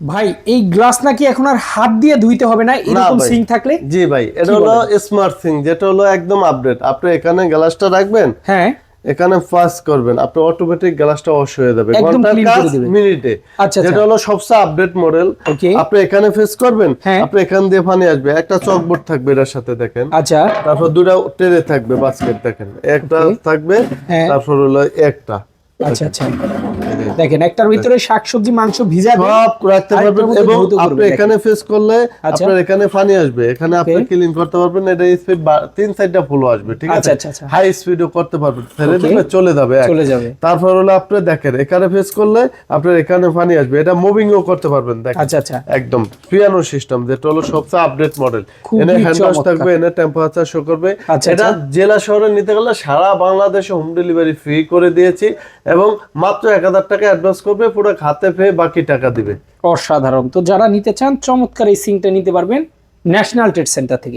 ভাই এই গ্লাস নাকি এখন আর হাত দিয়ে ধুইতে হবে না? এরকম সিং থাকলে জি ভাই এটা হলো স্মার্ট সিং যেটা হলো একদম আপডেট আপনি এখানে গ্লাসটা রাখবেন হ্যাঁ। এখানে পাস করবেন আপনি অটোমেটিক গ্লাসটা ওয়াশ হয়ে যাবে। একদম ঘণ্টার কাজ করে দিবে। মিনিটে। আচ্ছা, যেটা আচ্ছা। হলো সবচেয়ে আপডেট মডেল. আপনি এখানে ফেস করবেন হ্যাঁ। আপনি এখান দিয়ে পানি আসবে। একটা চকবোর্ড থাকবে এটার সাথে দেখেন। আচ্ছা। তারপর দুটা ট্রে থাকবে বাস্কেট দেখেন। একটা থাকবে হ্যাঁ। তারপর হলো একটা। আচ্ছা আচ্ছা। দেখেন একটার ভিতরে শাকসবজি মাংস ভিজাবে সব রাখতে পারবেন এবং আপনি এখানে ফেস করলে আচ্ছা। আপনার এখানে পানি আসবে। এখানে আপনি ক্লিন করতে পারবেন এটা স্পিড তিন সাইডটা ফুল আসবে ঠিক আচ্ছা, আছে? আচ্ছা, আচ্ছা। হাই স্পিডও করতে পারবেন। ছেড়ে দিলে চলে যাবে চলে যাবে। তারপর হলো আপনি দেখেন এখানে ফেস করলে আপনার এখানে পানি আসবে। এটা মুভিংও করতে পারবেন দেখেন। আচ্ছা আচ্ছা। একদম পিয়ানো সিস্টেম যেটা হলো সবচেয়ে আপডেট মডেল এনে হ্যান্ড ওয়াশ থাকবে এনে টেম্পারেচার শো করবে। এটা। জেলা শহরে নিতে গেলে সারা বাংলাদেশে হোম ডেলিভারি ফ্রি করে দিয়েছি। এবং মাত্র এক হাজার টাকা অ্যাডভান্স করবে পুরো খাতে পেয়ে বাকি টাকা দিবে। অসাধারণ। তো যারা নিতে চান, চমৎকার এই সিংটা নিতে পারবেন ন্যাশনাল ট্রেড সেন্টার থেকে।